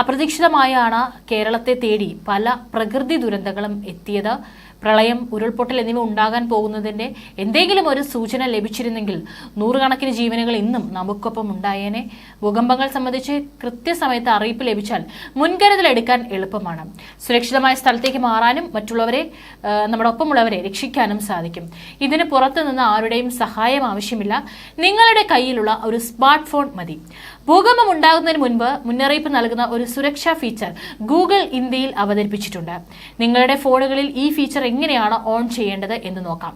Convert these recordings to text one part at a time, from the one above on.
അപ്രതീക്ഷിതമായാണ് കേരളത്തെ തേടി പല പ്രകൃതി ദുരന്തങ്ങളും എത്തിയത്. പ്രളയം ഉരുൾപൊട്ടൽ എന്നിവ ഉണ്ടാകാൻ പോകുന്നതിന്റെ എന്തെങ്കിലും ഒരു സൂചന ലഭിച്ചിരുന്നെങ്കിൽ നൂറുകണക്കിന് ജീവനുകൾ ഇന്നും നമുക്കൊപ്പം ഉണ്ടായേനെ. ഭൂകമ്പങ്ങൾ സംബന്ധിച്ച് കൃത്യസമയത്ത് അറിയിപ്പ് ലഭിച്ചാൽ മുൻകരുതൽ എടുക്കാൻ എളുപ്പമാണ്. സുരക്ഷിതമായ സ്ഥലത്തേക്ക് മാറാനും മറ്റുള്ളവരെ നമ്മുടെ ഒപ്പമുള്ളവരെ രക്ഷിക്കാനും സാധിക്കും. ഇതിന് പുറത്തുനിന്ന് ആരുടെയും സഹായം ആവശ്യമില്ല. നിങ്ങളുടെ കയ്യിലുള്ള ഒരു സ്മാർട്ട് ഫോൺ മതി. ഭൂകമ്പം ഉണ്ടാകുന്നതിന് മുൻപ് മുന്നറിയിപ്പ് നൽകുന്ന ഒരു സുരക്ഷാ ഫീച്ചർ ഗൂഗിൾ ഇന്ത്യയിൽ അവതരിപ്പിച്ചിട്ടുണ്ട്. നിങ്ങളുടെ ഫോണുകളിൽ ഈ ഫീച്ചർ എങ്ങനെയാണ് ഓൺ ചെയ്യേണ്ടത് എന്ന് നോക്കാം.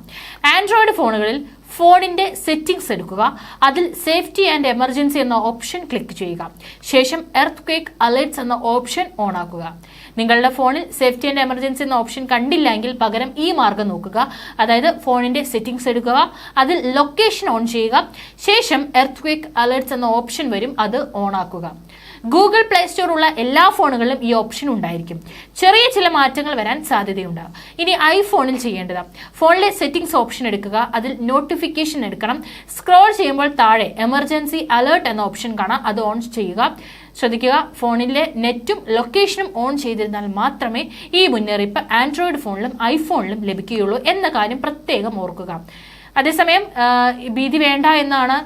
ആൻഡ്രോയിഡ് ഫോണുകളിൽ ഫോണിന്റെ സെറ്റിംഗ്സ് എടുക്കുക. അതിൽ സേഫ്റ്റി ആൻഡ് എമർജൻസി എന്ന ഓപ്ഷൻ ക്ലിക്ക് ചെയ്യുക. ശേഷം എർത്ത് ക്വേക്ക് അലേർട്സ് എന്ന ഓപ്ഷൻ ഓൺ ആക്കുക. നിങ്ങളുടെ ഫോണിൽ സേഫ്റ്റി ആൻഡ് എമർജൻസി എന്ന ഓപ്ഷൻ കണ്ടില്ലെങ്കിൽ പകരം ഈ മാർഗം നോക്കുക. അതായത് ഫോണിന്റെ സെറ്റിംഗ്സ് എടുക്കുക. അതിൽ ലൊക്കേഷൻ ഓൺ ചെയ്യുക. ശേഷം എർത്ത് ക്വേക്ക് അലേർട്സ് എന്ന ഓപ്ഷൻ വരും. അത് ഓൺ ആക്കുക. ഗൂഗിൾ പ്ലേ സ്റ്റോർ ഉള്ള എല്ലാ ഫോണുകളിലും ഈ ഓപ്ഷൻ ഉണ്ടായിരിക്കും. ചെറിയ ചില മാറ്റങ്ങൾ വരാൻ സാധ്യതയുണ്ട്. ഇനി ഐഫോണിൽ ചെയ്യേണ്ടത് ഫോണിലെ സെറ്റിംഗ്സ് ഓപ്ഷൻ എടുക്കുക അതിൽ നോട്ടിഫിക്കേഷൻ എടുക്കണം സ്ക്രോൾ ചെയ്യുമ്പോൾ താഴെ എമർജൻസി അലേർട്ട് എന്ന ഓപ്ഷൻ കാണാം അത് ഓൺ ചെയ്യുക. ശ്രദ്ധിക്കുക ഫോണിലെ നെറ്റും ലൊക്കേഷനും ഓൺ ചെയ്തിരുന്നാൽ മാത്രമേ ഈ മുന്നറിയിപ്പ് ആൻഡ്രോയിഡ് ഫോണിലും ഐഫോണിലും ലഭിക്കുകയുള്ളൂ എന്ന കാര്യം പ്രത്യേകം ഓർക്കുക. അതേസമയം ഭീതി വേണ്ട എന്നാണ്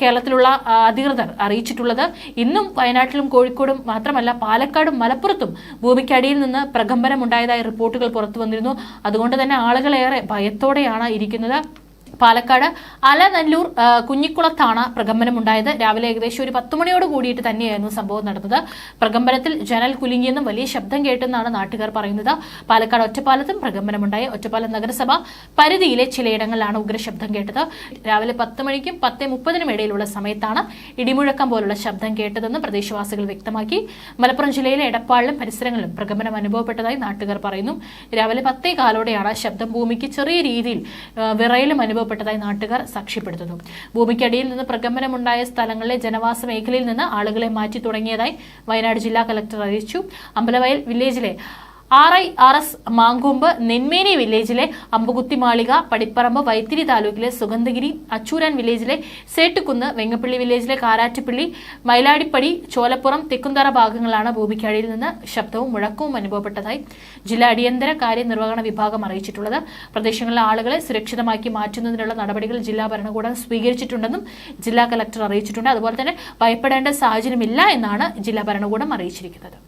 കേരളത്തിലുള്ള അധികൃതർ അറിയിച്ചിട്ടുള്ളത്. ഇന്നും വയനാട്ടിലും കോഴിക്കോടും മാത്രമല്ല പാലക്കാടും മലപ്പുറത്തും ഭൂമിക്കടിയിൽ നിന്ന് പ്രകമ്പനം ഉണ്ടായതായി റിപ്പോർട്ടുകൾ പുറത്തു വന്നിരുന്നു അതുകൊണ്ട് തന്നെ ആളുകളേറെ ഭയത്തോടെയാണ് ഇരിക്കുന്നത്. പാലക്കാട് അലനല്ലൂർ കുഞ്ഞിക്കുളത്താണ് പ്രകമ്പനം ഉണ്ടായത് രാവിലെ ഏകദേശം ഒരു പത്ത് മണിയോട് കൂടിയിട്ട് തന്നെയായിരുന്നു സംഭവം നടന്നത്. പ്രകമ്പനത്തിൽ ജനൽ കുലുങ്ങിയെന്നും വലിയ ശബ്ദം കേട്ടെന്നാണ് നാട്ടുകാർ പറയുന്നത്. പാലക്കാട് ഒറ്റപ്പാലത്തും പ്രകമ്പനമുണ്ടായി. ഒറ്റപ്പാലം നഗരസഭ പരിധിയിലെ ചിലയിടങ്ങളിലാണ് ഉഗ്രശബ്ദം കേട്ടത്. രാവിലെ പത്ത് മണിക്കും പത്ത് മുപ്പതിനും ഇടയിലുള്ള സമയത്താണ് ഇടിമുഴക്കം പോലുള്ള ശബ്ദം കേട്ടതെന്ന് പ്രദേശവാസികൾ വ്യക്തമാക്കി. മലപ്പുറം ജില്ലയിലെ എടപ്പാളിലും പരിസരങ്ങളിലും പ്രകമ്പനം അനുഭവപ്പെട്ടതായി നാട്ടുകാർ പറയുന്നു. രാവിലെ പത്തേ കാലോടെയാണ് ശബ്ദം ഭൂമിക്ക് ചെറിയ രീതിയിൽ വിറയിലും വിറയലും അനുഭവപ്പെട്ടതായി നാട്ടുകാർ സാക്ഷ്യപ്പെടുത്തുന്നു. ഭൂമിക്കടിയിൽ നിന്ന് പ്രകമ്പനമുണ്ടായ സ്ഥലങ്ങളിലെ ജനവാസ മേഖലയിൽ നിന്ന് ആളുകളെ മാറ്റി തുടങ്ങിയതായി വയനാട് ജില്ലാ കലക്ടർ അറിയിച്ചു. അമ്പലവയൽ വില്ലേജിലെ R I R S Mankombu Nenmeni വില്ലേജിലെ അമ്പുകുത്തി മാളിക പടിപ്പറമ്പ് വൈത്തിരി താലൂക്കിലെ സുഗന്ധഗിരി അച്ചൂരാൻ വില്ലേജിലെ സേട്ടുകുന്ന് വെങ്ങപ്പള്ളി വില്ലേജിലെ കാരാറ്റുപള്ളി മൈലാടിപ്പടി ചോലപ്പുറം തെക്കുന്തറ ഭാഗങ്ങളാണ് ഭൂമിക്കടിയിൽ നിന്ന് ശബ്ദവും മുഴക്കവും അനുഭവപ്പെട്ടതായി ജില്ലാ അടിയന്തര കാര്യനിർവഹണ വിഭാഗം അറിയിച്ചിട്ടുള്ളത്. പ്രദേശങ്ങളിലെ ആളുകളെ സുരക്ഷിതമാക്കി മാറ്റുന്നതിനുള്ള നടപടികൾ ജില്ലാ ഭരണകൂടം സ്വീകരിച്ചിട്ടുണ്ടെന്നും ജില്ലാ കലക്ടർ അറിയിച്ചിട്ടുണ്ട്. അതുപോലെ തന്നെ ഭയപ്പെടേണ്ട സാഹചര്യമില്ല എന്നാണ് ജില്ലാ ഭരണകൂടം അറിയിച്ചിരിക്കുന്നത്.